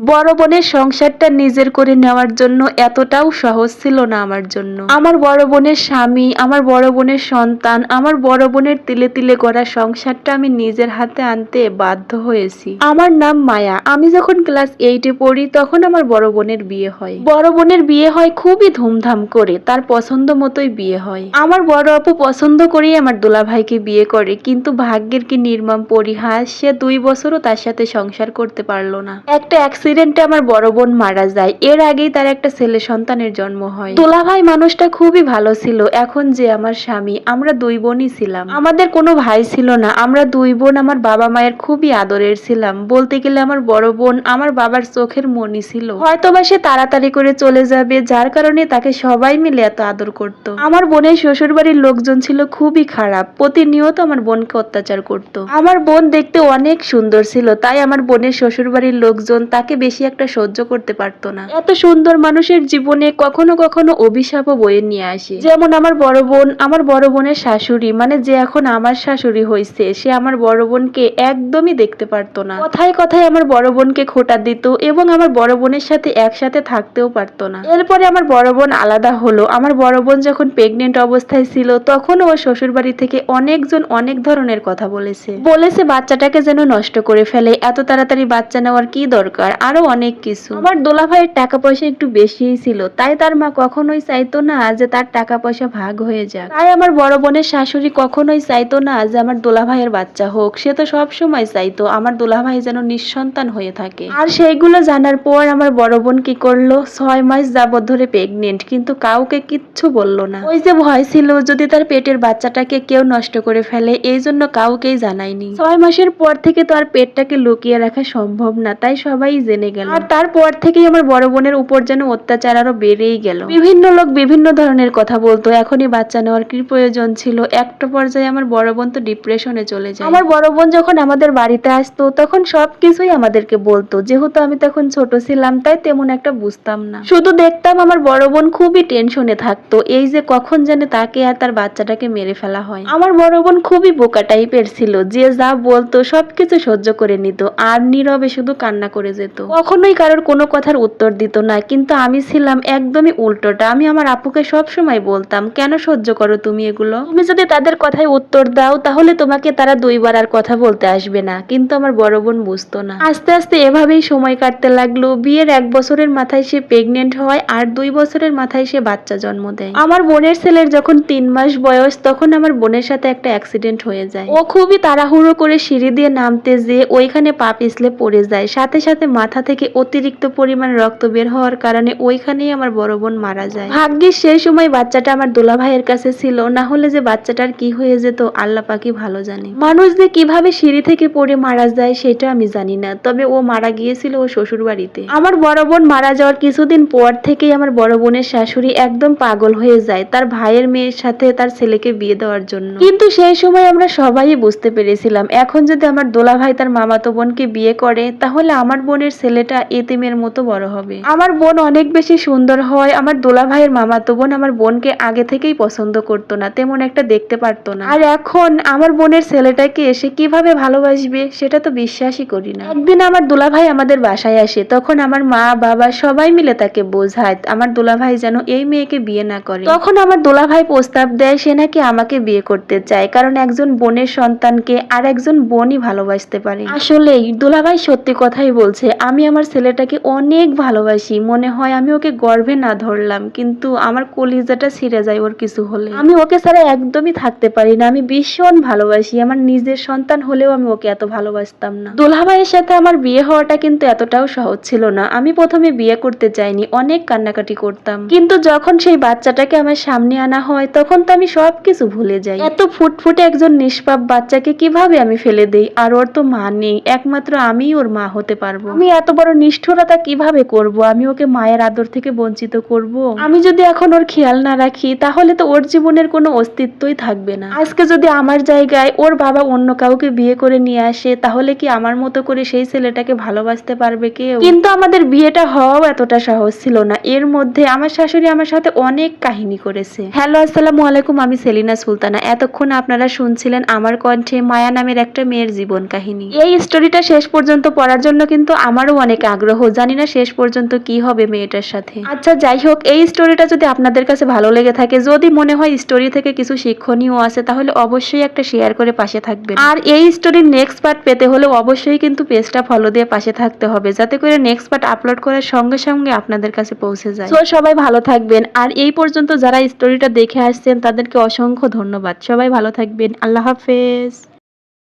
বড় বোনের সংসারটা নিজের করে নেওয়ার জন্য এতটাও সহজ ছিল না আমার জন্য। আমার বড় বোনের স্বামী, আমার বড় বোনের সন্তান, আমার বড় বোনের তিলে তিলে গড়া সংসারটা আমি নিজের হাতে আনতে বাধ্য হয়েছি। আমার নাম মায়া। আমি যখন ক্লাস এইটে পড়ি, তখন আমার বড় বোনের বিয়ে হয়। বড় বোনের বিয়ে হয় খুবই ধুমধাম করে, তার পছন্দ মতোই বিয়ে হয়। আমার বড় আপু পছন্দ করেই আমার দুলাভাইকে বিয়ে করে, কিন্তু ভাগ্যের কি নির্মম পরিহাস, সে দুই বছরও তার সাথে সংসার করতে পারল না। একটা অ্যাক্সিডেন্টে আমার বড় বোন মারা যায়। এর আগেই তার একটা ছেলে সন্তানের জন্ম হয়। দুলাভাই মানুষটা খুবই ভালো ছিল। এখন যে আমার স্বামী, আমরা দুই বোনই ছিলাম। আমাদের কোনো ভাই ছিল না। আমরা দুই বোন আমার বাবা মায়ের খুবই আদরের ছিলাম। বলতে গেলে আমার বড় বোন আমার বাবার চোখের মনি ছিল। হয়তোবা সে তাড়াতাড়ি করে চলে যাবে, যার কারণে তাকে সবাই মিলে এত আদর করত। আমার বোনের শ্বশুর বাড়ির লোকজন ছিল খুবই খারাপ। প্রতিনিয়ত আমার বোনকে অত্যাচার করত। আমার বোন দেখতে অনেক সুন্দর ছিল, তাই আমার বোনের শ্বশুর বাড়ির লোকজন তাকে বেশি একটা সহ্য করতে পারতো না। এত সুন্দর মানুষের জীবনে কখনো কখনো অভিশাপও বয়ে নিয়ে আসে। যেমন আমার বড় বোন, আমার বড় বোনের শাশুড়ি মানে যে এখন আমার শাশুড়ি হয়েছে সে আমার বড় বোনকে একদমই দেখতে পারতো না। কথায় কথায় আমার বড় বোনকে খোটা দিত এবং আমার বড় বোনের সাথে একসাথে থাকতেও পারতো না। এরপরে আমার বড় বোন আলাদা হলো। আমার বড় বোন যখন প্রেগনেন্ট অবস্থায় ছিল, তখন ও শ্বশুর বাড়ি থেকে অনেকজন অনেক ধরনের কথা বলেছে। বলেছে বাচ্চাটাকে যেন নষ্ট করে ফেলে, এত তাড়াতাড়ি বাচ্চা নেওয়ার কি দরকার? আরও অনেক কিছু। আমার দোলা ভাইয়ের টাকা পয়সা একটু বেশিই ছিল, তাই তার মা কখনোই চাইতো না যে তার টাকা পয়সা ভাগ হয়ে যাক। তাই আমার বড় বোনের শাশুড়ি কখনোই চাইতো না যে আমার দোলা ভাইয়ের বাচ্চা হোক, সে তো সব সময় চাইতো আমার দোলা ভাই যেন নিঃসন্তান হয়ে থাকে। আর সেইগুলো জানার পর আমার বড় বোন কি করল? ছয় মাস যাবৎ ধরে প্রেগনেন্ট কিন্তু কাউকে কিচ্ছু বলল না। ওই যে ভয় ছিল যদি তার পেটের বাচ্চাটাকে কেউ নষ্ট করে ফেলে, এই জন্য কাউকেই জানায়নি। ছয় মাসের পর থেকে তো আর পেটটাকে লুকিয়ে রাখা সম্ভব না, তাই সবাই জেনে গেল। আর তারপর থেকেই আমার বড় বোনের উপর যেন অত্যাচার আরও বেড়েই গেল। বিভিন্ন লোক বিভিন্ন ধরনের কথা বলতো এখনই বাচ্চা নেওয়ার কি প্রয়োজন ছিল? একটা পর্যায়ে আমার বড় বোন তো ডিপ্রেশনে চলে যায়। আমার বড় বোন যখন আমাদের বাড়িতে আসতো তখন সবকিছুই আমাদেরকে বলতো। যেহেতু আমি তখন ছোট ছিলাম তাই তেমন একটা বুঝতাম না। শুধু দেখতাম আমার বড় বোন খুবই টেনশনে থাকতো এই যে কখন জানে তাকে আর তার বাচ্চাটাকে মেরে ফেলা হয়। আমার বড় বোন খুবই বোকা টাইপের ছিল যে যা বলতো সবকিছু সহ্য করে নিত আর নীরবে শুধু কান্না করে যেত। কখনোই কারোর কোনো কথার উত্তর দিত না, কিন্তু আমি ছিলাম একদমই উল্টোটা। আমি আমার আপুকে সব সময় বলতাম, কেন সহ্য করো তুমি এগুলো? তুমি যদি তাদের কথায় উত্তর দাও, তাহলে তোমাকে তারা দুইবার আর কথা বলতে আসবে না। কিন্তু আমার বড় বোন বুঝতো না। আস্তে আস্তে এভাবেই সময় কাটতে লাগল। বিয়ের এক বছরের মাথায় সে প্রেগনেন্ট হয় আর দুই বছরের মাথায় সে বাচ্চা জন্ম দেয়। আমার বোনের ছেলের যখন তিন মাস বয়স, তখন আমার বোনের সাথে একটা অ্যাক্সিডেন্ট হয়ে যায়। ও খুবই তাড়াহুড়ো করে সিঁড়ি দিয়ে নামতে যেয়ে ওইখানে পা পিছলে পড়ে যায়। সাথে সাথে মাথা থেকে অতিরিক্ত পরিমাণ রক্ত বের হওয়ার কারণে ওইখানেই আমার বড় বোন মারা যায়। ভাগ্যিস সেই সময় বাচ্চাটা আমার দোলা ভাইয়ের কাছে ছিল, না হলে যে বাচ্চাটার কি হয়ে যেত আল্লাহ পাকি ভালো জানে। মানুষ যে কীভাবে সিঁড়ি থেকে পড়ে মারা যায় সেটা আমি জানি না, তবে ও মারা গিয়েছিল ও শ্বশুর বাড়িতে আমার বড় বোন মারা যাওয়ার কিছুদিন পর থেকেই আমার বড় বোনের শাশুড়ি একদম পাগল হয়ে যায় তার ভাইয়ের মেয়ের সাথে তার ছেলেকে বিয়ে দেওয়ার জন্য। কিন্তু সেই সময় আমরা সবাই বুঝতে পেরেছিলাম, এখন যদি আমার দোলা ভাই তার মামাতো বোনকে বিয়ে করে, তাহলে আমার বোনের ছেলেটা এতিমের মতো বড় হবে। আমার বোন অনেক বেশি সুন্দর হয় আমার দোলা ভাইয়ের মামাতো বোন আমার বোনকে আগে থেকেই পছন্দ করতো না তেমন একটা দেখতে পারতো না। আর এখন আমার বোনের ছেলেটাকে এসে কীভাবে ভালোবাসবে সেটা তো বিশ্বাসই করি না। একদিন আমার দোলা ভাই আমাদের বাসায় আসে তখন আমার মা বাবা সবাই মিলে তাকে বোঝায় আমার দোলা ভাই যেন এই মেয়েকে বিয়ে না করে। তখন আমার দোলা ভাই প্রস্তাব দেয় সে নাকি আমাকে বিয়ে করতে চায় কারণ একজন বোনের সন্তানকে আর একজন বোনই ভালোবাসতে পারে। আসলেই দোলা ভাই সত্যি কথাই বলছে আমি আমার ছেলেটাকে অনেক ভালোবাসি। মনে হয় আমি ওকে গর্ভে না ধরলাম, কিন্তু আমার কলিজাটা ছিঁড়ে যায় ওর কিছু হলে। আমি ওকে ছাড়া একদমই থাকতে পারি না, আমি ভীষণ ভালোবাসি। আমার নিজের সন্তান হলেও আমি ওকে এত ভালোবাসতাম না। দোলা ভাইয়ের সাথে আমার বিয়ে হওয়াটা কিন্তু এতটাও সহজ ছিল না। আমি প্রথমে বিয়ে করতে চাইনি, অনেক কান্নাকাটি করতাম। কিন্তু যখন সেই বাচ্চাটাকে আমার সামনে আনা হয়, তখন তো আমি সবকিছু ভুলে যাই। এত ফুটফুটে একজন নিষ্পাপ বাচ্চাকে কীভাবে আমি ফেলে দেই? আর ওর তো মা নেই, একমাত্র আমিই ওর মা হতে পারব। আমি এত বড় নিষ্ঠুরতা কীভাবে করব? আমি ওকে মায়ের আদর থেকে বঞ্চিত করব? আমি যদি এখন ওর খেয়াল না রাখি, তাহলে তো ওর জীবনের কোনো অস্তিত্বই থাকবে না। আজকে যদি আমার জায়গায় ওর বাবা অন্য কাউকে বিয়ে করে নিয়ে আসে, তাহলে কি আমার মতো করে সেই ছেলেটাকে ভালোবাসতে পারবে কেউ? কিন্তু আমাদের বিয়েটা হওয়াও এতটা সহজ ছিল না। এর মধ্যে আমার শাশুড়ি আমার সাথে অনেক কাহিনী করেছে। হ্যালো, আসসালামু আলাইকুম, আমি সেলিনা সুলতানা। এতক্ষণ আপনারা শুনছিলেন আমার কণ্ঠে মায়া নামের একটা মেয়ের জীবন কাহিনী। এই স্টোরিটা শেষ পর্যন্ত পড়ার জন্য কিন্তু আমারও আমারও অনেক আগ্রহ। জানি না শেষ পর্যন্ত কি হবে মেয়েটার সাথে। আচ্ছা যাই হোক, এই স্টোরিটা যদি আপনাদের কাছে ভালো লেগে থাকে, যদি মনে হয় স্টোরি থেকে কিছু শিক্ষণীয় আছে, তাহলে অবশ্যই একটা শেয়ার করে পাশে থাকবেন। আর এই স্টোরির নেক্সট পার্ট পেতে হলে অবশ্যই কিন্তু পেজটা ফলো দিয়ে পাশে থাকতে হবে, যাতে করে নেক্সট পার্ট আপলোড করার সঙ্গে সঙ্গে আপনাদের কাছে পৌঁছে যায়। তো সবাই ভালো থাকবেন। আর এই পর্যন্ত যারা স্টোরিটা দেখে আসছেন, তাদেরকে অসংখ্য ধন্যবাদ। সবাই ভালো থাকবেন। আল্লাহ হাফেজ।